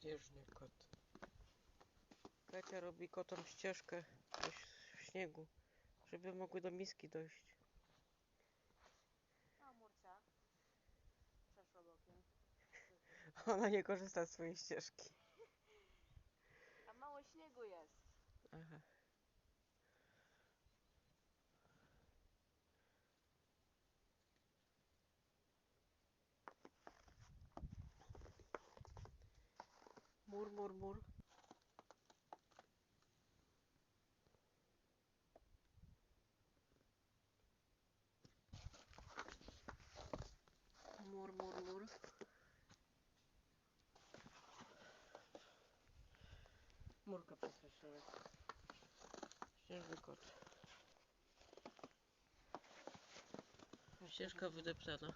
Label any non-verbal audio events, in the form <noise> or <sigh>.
Śnieżny kot. Kacia robi kotom ścieżkę w śniegu, żeby mogły do miski dojść. A Murcia przeszła bokiem. <laughs> Ona nie korzysta z swojej ścieżki. A mało śniegu jest. Aha. Mur, mur, mur. Mur, mur, mur. Murka przestraszyła. Śnieżny kot. Ścieżka wydeptana.